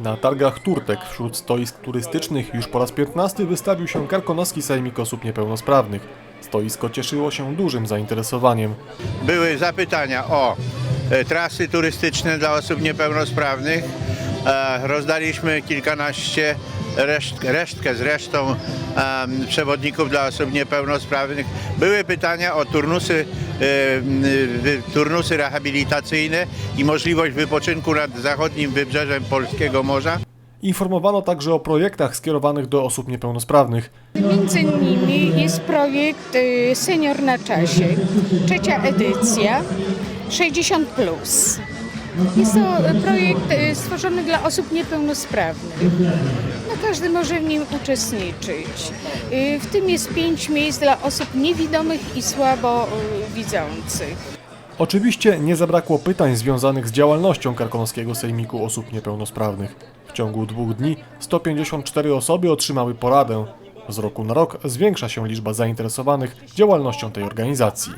Na targach Turtek wśród stoisk turystycznych już po raz 15 wystawił się Karkonoski Sejmik Osób Niepełnosprawnych. Stoisko cieszyło się dużym zainteresowaniem. były zapytania o e, trasy turystyczne dla osób niepełnosprawnych. E, Rozdaliśmy kilkanaście, reszt, resztkę zresztą em, przewodników dla osób niepełnosprawnych. Były pytania o turnusy, turnusy rehabilitacyjne i możliwość wypoczynku nad zachodnim wybrzeżem Polskiego Morza. Informowano także o projektach skierowanych do osób niepełnosprawnych. Między innymi jest projekt y, Senior na czasie, trzecia edycja, 60 plus. Jest to y, projekt y, stworzony dla osób niepełnosprawnych. No, każdy może w nim uczestniczyć. Y, W tym jest pięć miejsc dla osób niewidomych i słabo widzących. Oczywiście nie zabrakło pytań związanych z działalnością Karkonoskiego Sejmiku Osób Niepełnosprawnych. W ciągu dwóch dni 154 osoby otrzymały poradę. Z roku na rok zwiększa się liczba zainteresowanych działalnością tej organizacji.